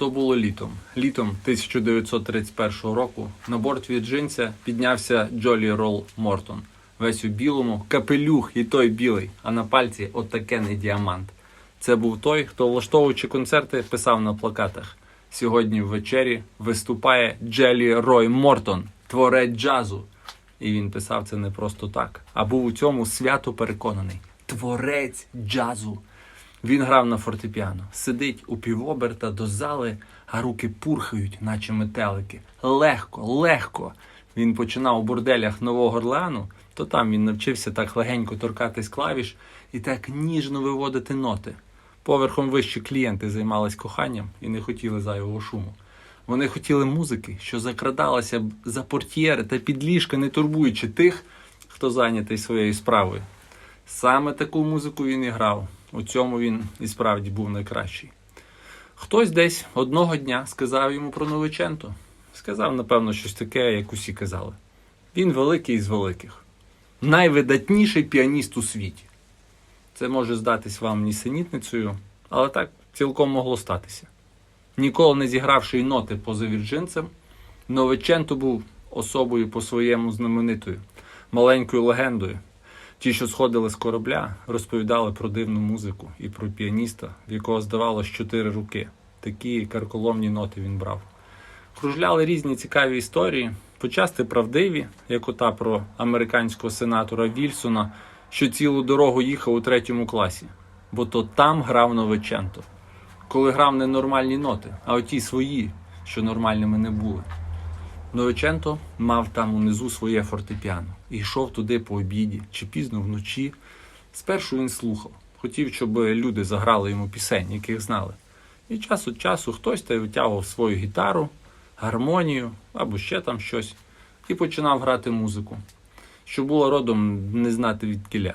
То було літом. Літом 1931 року на борт вірджинця піднявся Джолі Ролл Мортон. Весь у білому, капелюх і той білий, а на пальці отакений діамант. Це був той, хто, влаштовуючи концерти, писав на плакатах. Сьогодні ввечері виступає Джелі Рой Мортон, творець джазу. І він писав це не просто так, а був у цьому свято переконаний. Творець джазу. Він грав на фортепіано, сидить у півоберта до зали, а руки пурхають, наче метелики. Легко, легко. Він починав у борделях Нового Орлеану, то там він навчився так легенько торкатись клавіш і так ніжно виводити ноти. Поверхом вищі клієнти займались коханням і не хотіли зайвого шуму. Вони хотіли музики, що закрадалася за портьєри та під ліжка, не турбуючи тих, хто зайнятий своєю справою. Саме таку музику він і грав. У цьому він і справді був найкращий. Хтось десь одного дня сказав йому про Новиченто. Сказав, напевно, щось таке, як усі казали. Він великий із великих, найвидатніший піаніст у світі. Це може здатись вам нісенітницею, але так цілком могло статися. Ніколи не зігравши й ноти поза вірджинцем, Новиченто був особою по-своєму знаменитою, маленькою легендою. Ті, що сходили з корабля, розповідали про дивну музику і про піаніста, в якого здавалось чотири руки. Такі карколомні ноти він брав. Кружляли різні цікаві історії, почасти правдиві, як ота про американського сенатора Вільсона, що цілу дорогу їхав у третьому класі, бо то там грав Новиченто. Коли грав не нормальні ноти, а оті свої, що нормальними не були. Новиченто мав там унизу своє фортепіано і йшов туди по обіді чи пізно вночі. Спершу він слухав, хотів, щоб люди заграли йому пісень, яких знали. І час від часу хтось та й витягував свою гітару, гармонію або ще там щось, і починав грати музику, що було родом не знати від кіля.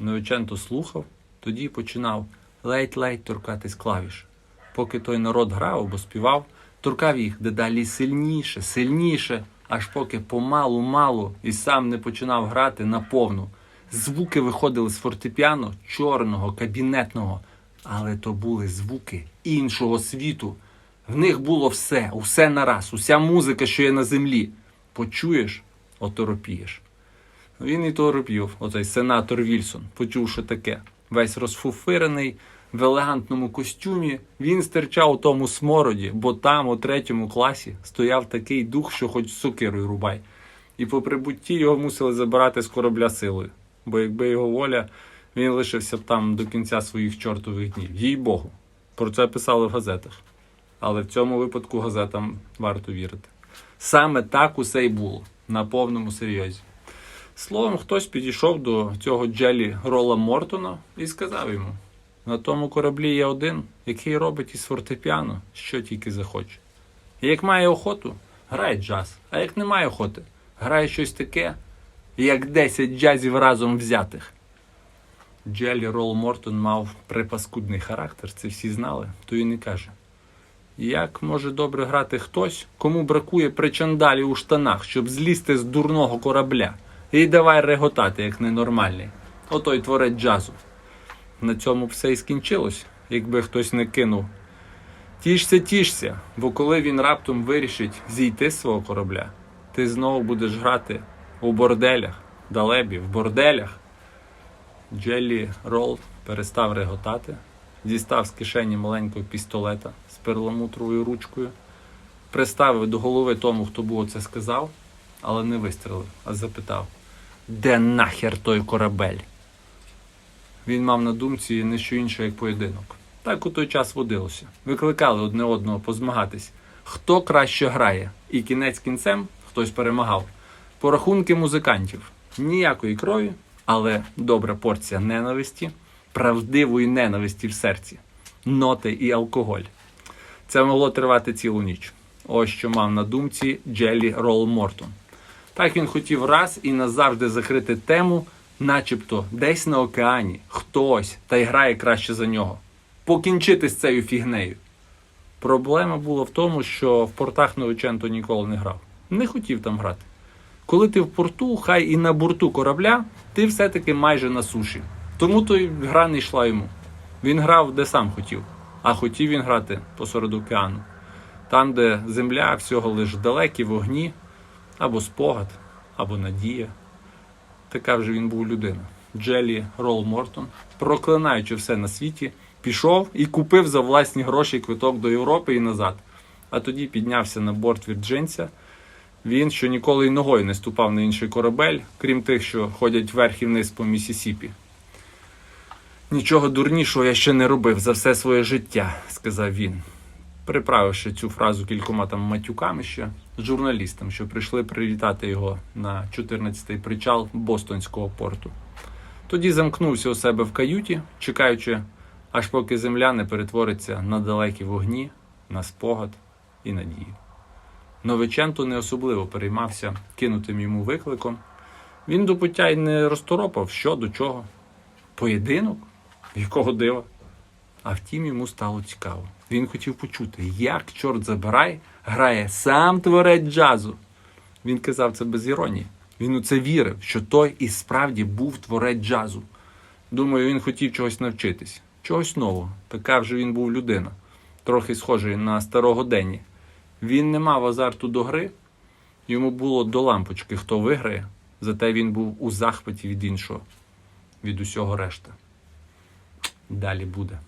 Новиченто слухав, тоді починав ледь-ледь торкатись клавіш. Поки той народ грав або співав, торкав їх дедалі сильніше, сильніше, аж поки помалу-малу і сам не починав грати наповну. Звуки виходили з фортепіано чорного, кабінетного, але то були звуки іншого світу. В них було все, усе нараз, уся музика, що є на землі. Почуєш, оторопієш. Він і торопів, оцей сенатор Вільсон, почувши таке, весь розфуфирений, в елегантному костюмі, він стирчав у тому смороді, бо там, у третьому класі, стояв такий дух, що хоч сокирою рубай. І по прибутті його мусили забирати з корабля силою, бо якби його воля, він лишився б там до кінця своїх чортових днів. Їй Богу. Про це писали в газетах. Але в цьому випадку газетам варто вірити. Саме так усе й було на повному серйозі. Словом, хтось підійшов до цього Джелі Рола Мортона і сказав йому: на тому кораблі є один, який робить із фортепіано, що тільки захоче. І як має охоту, грає джаз, а як не має охоти, грає щось таке, як 10 джазів разом взятих. Джелі Рол Мортон мав припаскудний характер, це всі знали, то він і каже. Як може добре грати хтось, кому бракує причандалі у штанах, щоб злізти з дурного корабля, і давай реготати, як ненормальний. Ото й творець джазу. На цьому все і скінчилось, якби хтось не кинув. Тішся, тішся, бо коли він раптом вирішить зійти з свого корабля, ти знову будеш грати у борделях, далебі, в борделях. Джеллі Ролл перестав реготати, дістав з кишені маленького пістолета з перламутровою ручкою, приставив до голови тому, хто був оце сказав, але не вистрелив, а запитав: Де нахер той корабель? Він мав на думці не що інше, як поєдинок. Так у той час водилося. Викликали одне одного позмагатись, хто краще грає, і кінець кінцем хтось перемагав. Порахунки музикантів ніякої крові, але добра порція ненависті, правдивої ненависті в серці, ноти і алкоголь. Це могло тривати цілу ніч. Ось що мав на думці Джеллі Ролл Мортон. Так він хотів раз і назавжди закрити тему, начебто десь на океані хтось та й грає краще за нього. Покінчити з цією фігнею. Проблема була в тому, що в портах Новиченто ніколи не грав. Не хотів там грати. Коли ти в порту, хай і на борту корабля, ти все-таки майже на суші. Тому то й гра не йшла йому. Він грав де сам хотів, а хотів він грати посеред океану. Там, де земля всього лиш далекі вогні, або спогад, або надія. Така вже він був людина. Джелі Ролл Мортон, проклинаючи все на світі, пішов і купив за власні гроші квиток до Європи і назад. А тоді піднявся на борт вірджинця. Він, що ніколи й ногою не ступав на інший корабель, крім тих, що ходять вверх і вниз по Місісіпі. Нічого дурнішого я ще не робив за все своє життя, сказав він, приправивши цю фразу кількома там матюками ще журналістам, що прийшли привітати його на 14-й причал Бостонського порту. Тоді замкнувся у себе в каюті, чекаючи, аж поки земля не перетвориться на далекі вогні, на спогад і надію. Новиченто не особливо переймався кинутим йому викликом. Він до пуття й не розторопав, що до чого. Поєдинок? Якого дива? А втім, йому стало цікаво. Він хотів почути, як, чорт забирай, грає сам творець джазу. Він казав це без іронії. Він у це вірив, що той і справді був творець джазу. Думаю, він хотів чогось навчитись, чогось нового. Така вже він був людина, трохи схожий на старого Денні. Він не мав азарту до гри, йому було до лампочки, хто виграє, зате він був у захваті від іншого, від усього решта. Далі буде.